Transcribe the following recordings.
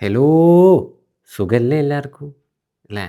Hello സുഖല്ലേ എല്ലാവർക്കും? അല്ലേ?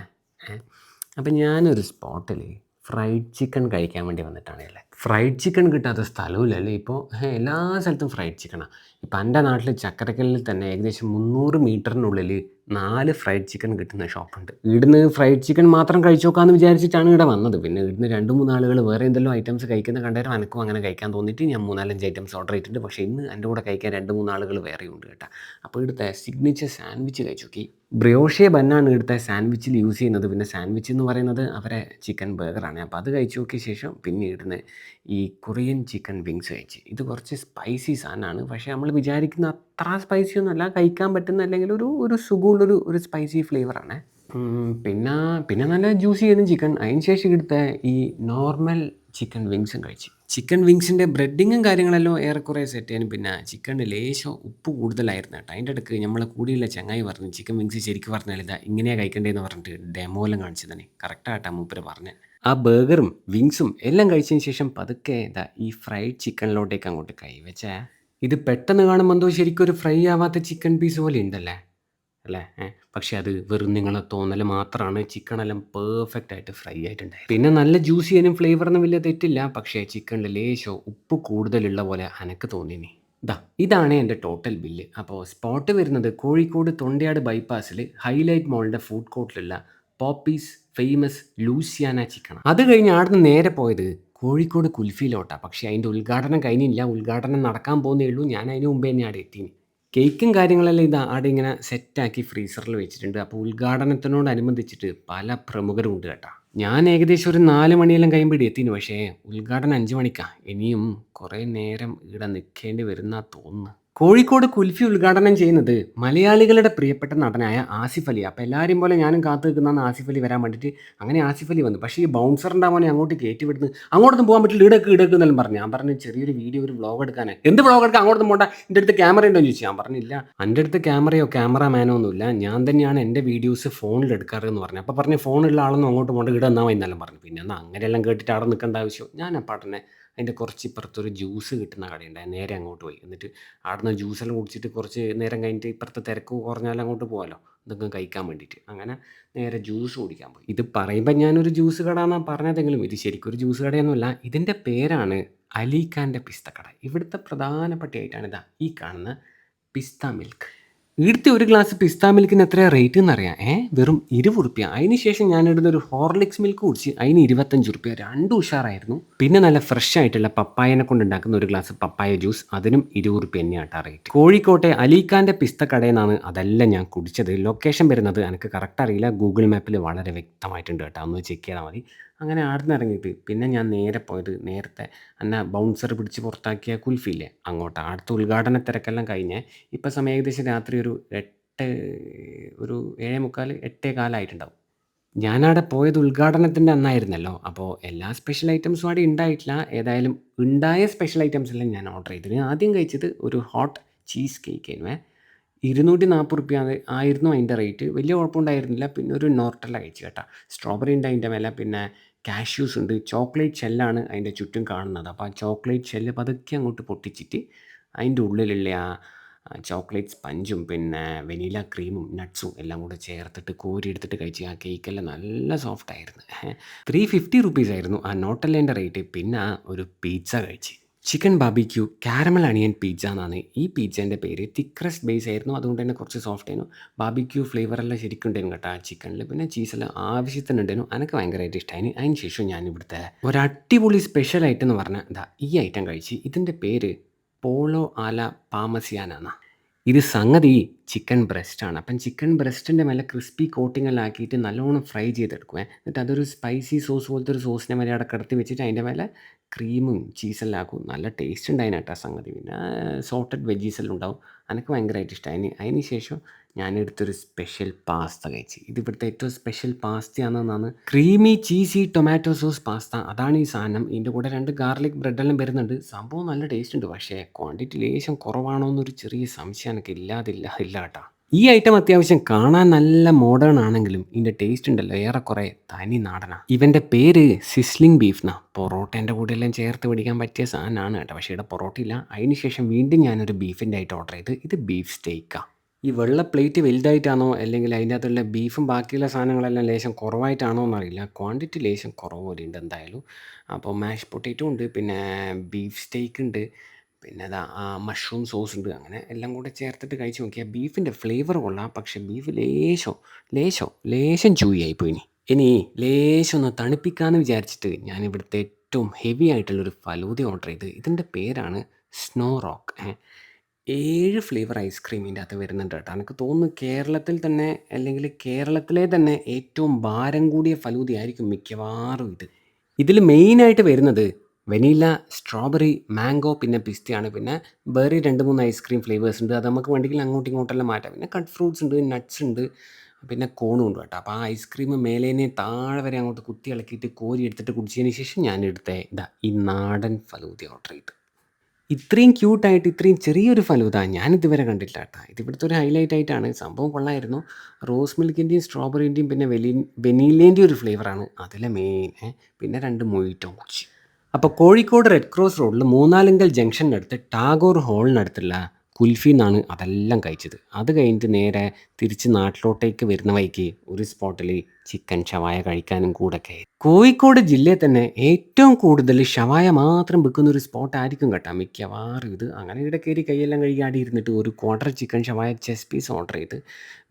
അപ്പം ഞാനൊരു സ്പോട്ടിൽ ഫ്രൈഡ് ചിക്കൻ കഴിക്കാൻ വേണ്ടി വന്നിട്ടാണ് അല്ലേ ഫ്രൈഡ് ചിക്കൻ കിട്ടാത്ത സ്ഥലമില്ലല്ലേ ഇപ്പോൾ എല്ലാ സ്ഥലത്തും ഫ്രൈഡ് ചിക്കനാണ് ഇപ്പം എന്റെ നാട്ടിൽ ചക്കരക്കല്ലിൽ തന്നെ ഏകദേശം മുന്നൂറ് മീറ്ററിനുള്ളിൽ നാല് ഫ്രൈഡ് ചിക്കൻ കിട്ടുന്ന ഷോപ്പുണ്ട്. ഇവിടുന്ന് ഫ്രൈഡ് ചിക്കൻ മാത്രം കഴിച്ചു നോക്കാമെന്ന് വിചാരിച്ചിട്ടാണ് ഇവിടെ വന്നത്. പിന്നെ ഇവിടുന്ന് രണ്ട് മൂന്നാളുകൾ വേറെ എന്തെല്ലാം ഐറ്റംസ് കഴിക്കുന്ന കണ്ടേരം എനിക്കും അങ്ങനെ കഴിക്കാൻ തോന്നിയിട്ട് ഞാൻ മൂന്നാലഞ്ച് ഐറ്റംസ് ഓർഡർ ചെയ്തിട്ടുണ്ട്. പക്ഷേ ഇന്ന് എന്റെ കൂടെ കഴിക്കാൻ രണ്ട് മൂന്നാളുകൾ വേറെയും വേറെ ഉണ്ട് കേട്ടോ. അപ്പോൾ ഇവിടുത്തെ സിഗ്നേച്ചർ സാൻഡ്വിച്ച് കഴിച്ചു നോക്കി. ബ്രിയോഷെ ബന്നാണ് ഇവിടുത്തെ സാൻഡ്വിച്ചിൽ യൂസ് ചെയ്യുന്നത്. പിന്നെ സാൻഡ്വിച്ച് എന്ന് പറയുന്നത് അവരെ ചിക്കൻ ബർഗറാണ് അപ്പോൾ അത് കഴിച്ചു നോക്കിയ ശേഷം പിന്നെ ഇവിടുന്ന് ഈ കൊറിയൻ ചിക്കൻ വിങ്സ് കഴിച്ച്. ഇത് കുറച്ച് സ്പൈസി സാധനമാണ്. പക്ഷേ നമ്മൾ വിചാരിക്കുന്ന അത്ര സ്പൈസി ഒന്നുമല്ല കഴിക്കാൻ പറ്റുന്ന അല്ലെങ്കിൽ ഒരു ഒരു സുഖമുള്ളൊരു ഒരു സ്പൈസി ഫ്ലേവറാണ് പിന്നെ പിന്നെ നല്ല ജ്യൂസി ചെയ്യുന്ന ചിക്കൻ. അതിന് ശേഷം എടുത്ത ഈ നോർമൽ ചിക്കൻ വിങ്സും കഴിച്ച്. ചിക്കൻ വിങ്സിന്റെ ബ്രെഡിങ്ങും കാര്യങ്ങളെല്ലാം ഏറെക്കുറെ സെറ്റ് ചെയ്യാനും. പിന്നെ ചിക്കന് ലേശം ഉപ്പ് കൂടുതലായിരുന്നു കേട്ടോ. അതിന്റെ അടുക്ക് നമ്മളെ കൂടിയുള്ള ചങ്ങായി പറഞ്ഞു ചിക്കൻ വിങ്സ് ശരിക്കും പറഞ്ഞാൽ ഇതാ ഇങ്ങനെയാണ് കഴിക്കേണ്ടതെന്ന് പറഞ്ഞിട്ട് ഡെമോലം കാണിച്ചു തന്നെ കറക്റ്റായിട്ടാണ് മൂപ്പര് പറഞ്ഞത് ആ ബർഗറും വിങ്സും എല്ലാം കഴിച്ചതിന് ശേഷം പതുക്കെ ഇതാ ഈ ഫ്രൈഡ് ചിക്കനിലോട്ടേക്ക് അങ്ങോട്ട് കൈവച്ചേ ഇത് പെട്ടെന്ന് കാണുമ്പോൾ എന്തോ ശരിക്കും ഒരു ഫ്രൈ ആവാത്ത ചിക്കൻ പീസ് പോലെ ഉണ്ടല്ലേ? അല്ലേ? പക്ഷെ അത് വെറും നിങ്ങളെ തോന്നൽ മാത്രമാണ് ചിക്കനെല്ലാം പെർഫെക്റ്റ് ആയിട്ട് ഫ്രൈ ആയിട്ടുണ്ടായി പിന്നെ നല്ല ജ്യൂസി ചെയ്യാനും ഫ്ലേവറിനും വലിയ തെറ്റില്ല. പക്ഷേ ചിക്കനിൽ ലേശോ ഉപ്പ് കൂടുതലുള്ള പോലെ എനിക്ക് തോന്നിനി. ദാ ഇതാണ് എന്റെ ടോട്ടൽ ബില്ല് അപ്പോൾ സ്പോട്ട് വരുന്നത് കോഴിക്കോട് തൊണ്ടയാട് ബൈപ്പാസിൽ ഹൈലൈറ്റ് മോളിന്റെ ഫുഡ് കോർട്ടിലുള്ള പോപ്പീസ് ഫേമസ് ലൂസിയാന ചിക്കൻ അത് കഴിഞ്ഞ് അവിടുന്ന് നേരെ പോയത് കോഴിക്കോട് കുൽഫിയിലോട്ടാണ് പക്ഷേ അതിന്റെ ഉദ്ഘാടനം കഴിഞ്ഞില്ല. ഉദ്ഘാടനം നടക്കാൻ പോകുന്നേ ഉള്ളൂ. ഞാൻ അതിന് മുമ്പേ തന്നെ അവിടെ എത്തി കേക്കും കാര്യങ്ങളെല്ലാം ഇത് ആടെ ഇങ്ങനെ സെറ്റാക്കി ഫ്രീസറിൽ വെച്ചിട്ടുണ്ട്. അപ്പോൾ ഉദ്ഘാടനത്തിനോടനുബന്ധിച്ചിട്ട് പല പ്രമുഖരും ഉണ്ട് കേട്ടോ. ഞാൻ ഏകദേശം ഒരു നാല് മണിയെല്ലാം കഴിയുമ്പോൾ എത്തിന്. പക്ഷേ ഉദ്ഘാടനം അഞ്ച് മണിക്കാണ് ഇനിയും കുറേ നേരം ഇവിടെ നിൽക്കേണ്ടി വരുന്ന തോന്നുന്നു. കോഴിക്കോട് കുൽഫി ഉദ്ഘാടനം ചെയ്യുന്നത് മലയാളികളുടെ പ്രിയപ്പെട്ട നടനായ ആസിഫ് അലി. അപ്പോൾ എല്ലാവരും പോലെ ഞാനും കാത്തു നിൽക്കുന്നതാണ് ആസിഫ് അലി വരാൻ വേണ്ടിയിട്ട് അങ്ങനെ ആസിഫ് അലി വന്നു. പക്ഷേ ഈ ബൗൺസറിന്റെ മോനെ അങ്ങോട്ട് കയറ്റി വിടുന്നു. അങ്ങോട്ടൊന്നും പോകാൻ പറ്റില്ല. ഇടയ്ക്ക് ഇടയ്ക്ക് എന്നെല്ലാം പറഞ്ഞു. ഞാൻ പറഞ്ഞു ചെറിയൊരു വീഡിയോ ഒരു വ്ളോഗ് എടുക്കാൻ എന്ത് വ്ളോഗ് എടുക്കാൻ? അങ്ങോട്ടൊന്നും പോണ്ട. എന്റെ അടുത്ത് ക്യാമറ ഉണ്ടോ? ചോദിച്ചു. ഞാൻ പറഞ്ഞില്ല എന്റെ അടുത്ത് ക്യാമറയോ ക്യാമറാമാനോ ഒന്നുമില്ല ഞാൻ തന്നെയാണ് എന്റെ വീഡിയോസ് ഫോണിൽ എടുക്കാറ് എന്ന് പറഞ്ഞു അപ്പോൾ പറഞ്ഞു ഫോണുള്ള ആളൊന്നും അങ്ങോട്ട് പോകണ്ട ഇവിടെ എന്നാൽ എന്നെല്ലാം പറഞ്ഞു. പിന്നെ എന്നാൽ അങ്ങനെയെല്ലാം കേട്ടിട്ട് അവിടെ നിൽക്കേണ്ട ആവശ്യം ഞാൻ അപ്പാട്ടനെ അതിന്റെ കുറച്ച് ഇപ്പുറത്തൊരു ജ്യൂസ് കിട്ടുന്ന കടയുണ്ട്. നേരെ അങ്ങോട്ട് പോയി. എന്നിട്ട് അവിടുന്ന് ജ്യൂസെല്ലാം കുടിച്ചിട്ട് കുറച്ച് നേരം കഴിഞ്ഞിട്ട് ഇപ്പുറത്തെ തിരക്ക് കുറഞ്ഞാൽ അങ്ങോട്ട് പോകാമല്ലോ എന്തെങ്കിലും കഴിക്കാൻ വേണ്ടിയിട്ട്. അങ്ങനെ നേരെ ജ്യൂസ് കുടിക്കാൻ പോയി. ഇത് പറയുമ്പോൾ ഞാനൊരു ജ്യൂസ് കട എന്നാണ് പറഞ്ഞതെങ്കിലും ഇത് ശരിക്കും ഒരു ജ്യൂസ് കടയൊന്നുമല്ല. ഇതിന്റെ പേരാണ് അലിഖാന്റെ കട ഇവിടുത്തെ പ്രധാനപ്പെട്ട ആയിട്ടാണ് ഇതാ. ഈ കാണുന്ന പിസ്ത മിൽക്ക്. ഇവിടുത്തെ ഒരു ഗ്ലാസ് പിസ്ത മിൽക്കിന് എത്ര റേറ്റ് എന്നറിയാം. ഏ വെറും ഇരുപത് റുപ്യ അതിന് ശേഷം ഞാൻ ഇടുന്ന ഒരു ഹോർലിക്സ് മിൽക്ക് കുടിച്ച് അതിന് ഇരുപത്തഞ്ച് റുപ്യ രണ്ടും ഉഷാറായിരുന്നു. പിന്നെ നല്ല ഫ്രഷ് ആയിട്ടുള്ള പപ്പായനെ കൊണ്ട് ഉണ്ടാക്കുന്ന ഒരു ഗ്ലാസ് പപ്പായ ജ്യൂസ് അതിനും ഇരുപത് റുപ്യ തന്നെയാട്ടാ റേറ്റ് കോഴിക്കോട്ടെ അലീഖാന്റെ പിസ്ത കടയിൽ നിന്നാണ് അതെല്ലാം ഞാൻ കുടിച്ചത്. ലൊക്കേഷൻ വരുന്നത് എനിക്ക് കറക്റ്റ് അറിയില്ല. ഗൂഗിൾ മാപ്പിൽ വളരെ വ്യക്തമായിട്ടുണ്ട് കേട്ടോ. ഒന്ന് ചെക്ക് ചെയ്താൽ മതി. അങ്ങനെ ആടുന്ന് ഇറങ്ങിയിട്ട് പിന്നെ ഞാൻ നേരെ പോയത് നേരത്തെ എന്നെ ബൗൺസർ പിടിച്ച് പുറത്താക്കിയ കുൽഫിയില്ലേ? അങ്ങോട്ട്. അടുത്ത ഉദ്ഘാടന തിരക്കെല്ലാം കഴിഞ്ഞ് ഇപ്പം സമയം ഏകദേശം രാത്രി ഒരു എട്ട് ഒരു ഏഴേ മുക്കാൽ എട്ടേ കാലമായിട്ടുണ്ടാവും ഞാനവിടെ പോയത് ഉദ്ഘാടനത്തിന്റെ അന്നായിരുന്നല്ലോ. അപ്പോൾ എല്ലാ സ്പെഷ്യൽ ഐറ്റംസും അവിടെ ഉണ്ടായിട്ടില്ല. ഏതായാലും ഉണ്ടായ സ്പെഷ്യൽ ഐറ്റംസ് എല്ലാം ഞാൻ ഓർഡർ ചെയ്തിന് ആദ്യം കഴിച്ചത് ഒരു ഹോട്ട് ചീസ് കേക്ക് ആയിരുന്നു. ഇരുന്നൂറ്റി നാൽപ്പത് റുപ്യ ആയിരുന്നു അതിന്റെ റേറ്റ് വലിയ കുഴപ്പമുണ്ടായിരുന്നില്ല. പിന്നെ ഒരു നോർട്ടല കഴിച്ചു കേട്ടോ. സ്ട്രോബെറി ഉണ്ട് അതിന്റെ മേലെ. പിന്നെ കാഷ്യൂസ് ഉണ്ട്. ചോക്ലേറ്റ് ഷെല്ലാണ് അതിന്റെ ചുറ്റും കാണുന്നത്. അപ്പോൾ ആ ചോക്ലേറ്റ് ഷെല്ല് പതുക്കെ അങ്ങോട്ട് പൊട്ടിച്ചിട്ട് അതിന്റെ ഉള്ളിലുള്ള ആ ചോക്ലേറ്റ് സ്പഞ്ചും പിന്നെ വെനില ക്രീമും നട്ട്സും എല്ലാം കൂടെ ചേർത്തിട്ട് കോരി എടുത്തിട്ട് കഴിച്ച് ആ കേക്കെല്ലാം നല്ല സോഫ്റ്റ് ആയിരുന്നു. ത്രീ ഫിഫ്റ്റി റുപ്പീസ് ആയിരുന്നു ആ നോട്ടല്ലേന്റെ റേറ്റ് പിന്നെ ഒരു പിസ്സ കഴിച്ച്. Chicken barbecue caramel onion pizza എന്നാണ്. ഈ പിജ്ജേന്റെ പേര് തിക്രസ്റ്റ് ബേസ് ആയിരുന്നു. അതുകൊണ്ട് തന്നെ കുറച്ച് സോഫ്റ്റ് ആയിരുന്നു. ബാബിക്യൂ ഫ്ലേവറെല്ലാം ശരിക്കും ഉണ്ടായിരുന്നു കേട്ടോ ആ ചിക്കനിൽ പിന്നെ ചീസെല്ലാം ആവശ്യത്തിന് ഉണ്ടായിരുന്നു. എനിക്ക് ഭയങ്കരമായിട്ട് ഇഷ്ടമായി അതിന് ശേഷം ഞാൻ ഇവിടുത്തെ ഒരു അടിപൊളി സ്പെഷ്യൽ ഐറ്റം എന്ന് പറഞ്ഞാൽ ഇതാ ഈ ഐറ്റം കഴിച്ച്. ഇതിന്റെ പേര് പോളോ ആല പാമസിയാനാണ് ഇത് സംഗതി ചിക്കൻ ബ്രസ്റ്റാണ് അപ്പം ചിക്കൻ ബ്രസ്റ്റിന്റെ മേലെ ക്രിസ്പി കോട്ടിങ്ങെല്ലാം ആക്കിയിട്ട് നല്ലോണം ഫ്രൈ ചെയ്തെടുക്കുവേ. എന്നിട്ട് അതൊരു സ്പൈസി സോസ് പോലത്തെ ഒരു സോസിനെ മേലെ അവിടെ കിടത്തി വെച്ചിട്ട് അതിന്റെ മേലെ ക്രീമും ചീസെല്ലാം ആക്കും. നല്ല ടേസ്റ്റ് ഉണ്ടായിന് കേട്ടോ സംഗതി. പിന്നെ സോട്ടഡ് വെജീസ് എല്ലാം ഉണ്ടാവും. എനിക്ക് ഭയങ്കരമായിട്ട് ഇഷ്ടമായി അതിന് ശേഷം ഞാനെടുത്തൊരു സ്പെഷ്യൽ പാസ്ത കഴിച്ച്. ഇത് ഇവിടുത്തെ ഏറ്റവും special പാസ്തയാണെന്നാണ് creamy cheesy tomato sauce pasta അതാണ് ഈ സാധനം. ഇതിന്റെ കൂടെ രണ്ട് ഗാർലിക് ബ്രെഡെല്ലാം വരുന്നുണ്ട്. സംഭവം നല്ല ടേസ്റ്റ് ഉണ്ട്. പക്ഷേ ക്വാണ്ടിറ്റി ലേശം കുറവാണോ എന്നൊരു ചെറിയ സംശയം എനിക്ക് ഇല്ലാതില്ല ഇല്ല കേട്ടോ. ഈ ഐറ്റം അത്യാവശ്യം കാണാൻ നല്ല മോഡേൺ ആണെങ്കിലും ഇതിന്റെ ടേസ്റ്റ് ഉണ്ടല്ലോ. ഏറെക്കുറെ തനി നാടനാ. ഇവന്റെ പേര് സിസ്ലിംഗ് ബീഫ് എന്നാ പൊറോട്ടേന്റെ കൂടെ എല്ലാം ചേർത്ത് പിടിക്കാൻ പറ്റിയ സാധനമാണ് കേട്ടോ. പക്ഷേ ഇവിടെ പൊറോട്ട ഇല്ല. അതിന് ശേഷം വീണ്ടും ഞാനൊരു ബീഫിന്റെ ആയിട്ട് ഓർഡർ ചെയ്ത് ഇത് ബീഫ് സ്റ്റേക്കാണ് ഈ വെള്ള പ്ലേറ്റ് വലുതായിട്ടാണോ അല്ലെങ്കിൽ അതിന്റെ അകത്തുള്ള ബീഫും ബാക്കിയുള്ള സാധനങ്ങളെല്ലാം ലേശം കുറവായിട്ടാണോ എന്നറിയില്ല. ക്വാണ്ടിറ്റി ലേശം കുറവ് പോലെ ഉണ്ട് എന്തായാലും. അപ്പോൾ മാഷ് പൊട്ടേറ്റോ ഉണ്ട് പിന്നെ ബീഫ് സ്റ്റേക്ക് ഉണ്ട്. പിന്നെ അതാ ആ മഷ്റൂം സോസ് ഉണ്ട്. അങ്ങനെ എല്ലാം കൂടെ ചേർത്തിട്ട് കഴിച്ച് നോക്കിയാൽ ബീഫിന്റെ ഫ്ലേവർ കൊള്ളാം. പക്ഷെ ബീഫ് ലേശോ ലേശോ ലേശം ചൂയായി പോയി ഇനി. ഇനി ലേശം ഒന്ന് തണുപ്പിക്കാമെന്ന് വിചാരിച്ചിട്ട് ഞാൻ ഇവിടുത്തെ ഏറ്റവും ഹെവി ആയിട്ടുള്ളൊരു ഫലൂദ ഓർഡർ ചെയ്ത് ഇതിന്റെ പേരാണ് സ്നോ റോക്ക് ഏഴ് ഫ്ലേവർ ഐസ്ക്രീമിന്റെ അകത്ത് വരുന്നുണ്ട് കേട്ടോ. എനിക്ക് തോന്നുന്നു കേരളത്തിൽ തന്നെ അല്ലെങ്കിൽ കേരളത്തിലെ തന്നെ ഏറ്റവും ഭാരം കൂടിയ ഫലൂദയായിരിക്കും മിക്കവാറും ഇത്. ഇതിൽ മെയിനായിട്ട് വരുന്നത് വെനീല സ്ട്രോബെറി മാംഗോ പിന്നെ പിസ്തയാണ്. പിന്നെ ബെറി രണ്ട് മൂന്ന് ഐസ്ക്രീം ഫ്ലേവേഴ്സ് ഉണ്ട്. അത് നമുക്ക് വേണ്ടെങ്കിൽ അങ്ങോട്ടും ഇങ്ങോട്ടെല്ലാം മാറ്റാം. പിന്നെ കട്ട് ഫ്രൂട്ട്സ് ഉണ്ട് നട്ട്സ് ഉണ്ട് പിന്നെ കോണും ഉണ്ട് കേട്ടോ. അപ്പോൾ ആ ഐസ്ക്രീം മേലേനെ താഴെ വരെ അങ്ങോട്ട് കുത്തി ഇളക്കിയിട്ട് കോരി എടുത്തിട്ട് കുടിച്ചതിന് ശേഷം ഞാൻ എടുത്ത ഇതാ ഈ നാടൻ ഫലൂതി ഓർഡർ ചെയ്ത്. ഇത്രയും ക്യൂട്ടായിട്ട് ഇത്രയും ചെറിയൊരു ഫലൂത ഞാൻ ഇതുവരെ കണ്ടില്ല കേട്ടോ. ഇത് ഒരു ഹൈലൈറ്റ് ആയിട്ടാണ്. സംഭവം കൊള്ളായിരുന്നു. റോസ് മിൽക്കിന്റെയും സ്ട്രോബെറിന്റെയും പിന്നെ വെലി വെനീലേന്റെയും ഒരു ഫ്ലേവറാണ് അതിലെ മെയിൻ പിന്നെ രണ്ട് മൊയ്റ്റോ കുച്ചി അപ്പോൾ കോഴിക്കോട് റെഡ് ക്രോസ് റോഡിൽ മൂന്നാലിങ്കൽ ജംഗ്ഷനടുത്ത് ടാഗോർ ഹോളിനടുത്തുള്ള കുൽഫി എന്നാണ് അതെല്ലാം കഴിച്ചത്. അത് കഴിഞ്ഞിട്ട് നേരെ തിരിച്ച് നാട്ടിലോട്ടേക്ക് വരുന്ന വഴിക്ക് ഒരു സ്പോട്ടിൽ ചിക്കൻ ഷവായ കഴിക്കാനും കൂടെ കയറി കോഴിക്കോട് ജില്ലയിൽ തന്നെ ഏറ്റവും കൂടുതൽ ഷവായ മാത്രം വിൽക്കുന്ന ഒരു സ്പോട്ടായിരിക്കും കേട്ടോ മിക്കവാറും ഇത്. അങ്ങനെ ഇവിടെ കയറി കൈയെല്ലാം കഴുകാടി ഇരുന്നിട്ട് ഒരു ക്വാർട്ടർ ചിക്കൻ ഷവായ ചെസ് പീസ് ഓർഡർ ചെയ്ത്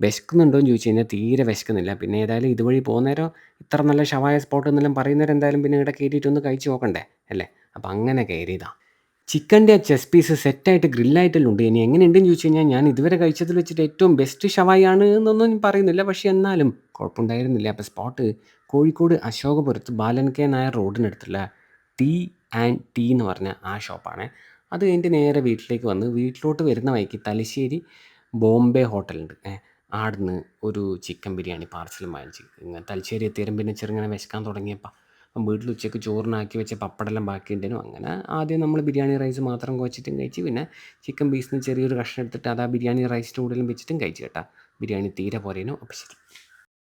വിശക്കുന്നുണ്ടോ എന്ന് ചോദിച്ചു കഴിഞ്ഞാൽ തീരെ വിശക്കുന്നില്ല. പിന്നെ ഏതായാലും ഇതുവഴി പോകുന്നേരം ഇത്ര നല്ല ഷവായ സ്പോട്ട് എന്നെല്ലാം പറയുന്നേരം എന്തായാലും പിന്നെ ഇവിടെ കയറിയിട്ടൊന്ന് കഴിച്ച് നോക്കണ്ടേ? അല്ലേ? അപ്പം അങ്ങനെ കയറിയതാണ് ചിക്കന്റെ ആ ചെസ് പീസ് സെറ്റായിട്ട് ഉണ്ട് ഇനി എങ്ങനെയുണ്ടെന്ന് ചോദിച്ചു കഴിഞ്ഞാൽ ഞാൻ ഇതുവരെ കഴിച്ചതിൽ വെച്ചിട്ട് ഏറ്റവും ബെസ്റ്റ് ഷവായാണ് എന്നൊന്നും ഞാൻ പറയുന്നില്ല. പക്ഷേ എന്നാലും കുഴപ്പമുണ്ടായിരുന്നില്ല. അപ്പോൾ സ്പോട്ട് കോഴിക്കോട് അശോകപുരത്ത് ബാലൻ കെ നായർ റോഡിനടുത്തുള്ള ടി ആൻഡ് ടീ എന്ന് പറഞ്ഞ ആ ഷോപ്പാണ്. അത് കഴിഞ്ഞിട്ട് നേരെ വീട്ടിലേക്ക് വന്ന് വീട്ടിലോട്ട് വരുന്ന വഴിക്ക് തലശ്ശേരി ബോംബെ ഹോട്ടലുണ്ട്. ആടുന്ന് ഒരു ചിക്കൻ ബിരിയാണി പാർസലും വാങ്ങിച്ച് തലശ്ശേരി എത്തിയാലും പിന്നെ ചെറുങ്ങനെ വിശക്കാൻ തുടങ്ങിയപ്പോൾ വീട്ടിൽ ഉച്ചയ്ക്ക് ചോറിനാക്കി വെച്ച പപ്പടെല്ലാം ബാക്കി ഉണ്ടായിരുന്നു അങ്ങനെ ആദ്യം നമ്മൾ ബിരിയാണി റൈസ് മാത്രം കുഴച്ചിട്ടും കഴിച്ച് പിന്നെ ചിക്കൻ പീസിന് ചെറിയൊരു കഷ്ണം എടുത്തിട്ട് അത് ആ ബിരിയാണി റൈസിന്റെ കൂടുതലും വെച്ചിട്ടും കഴിച്ച് കേട്ടാ. ബിരിയാണി തീരെ പോരേനു. അപ്പം ശരി.